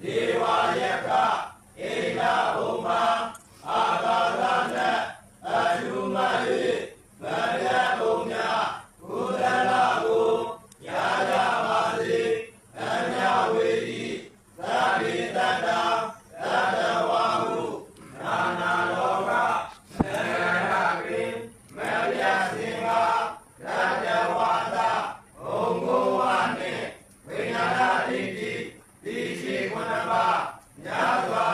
Hear ခုနှစ်ပါးများစွာ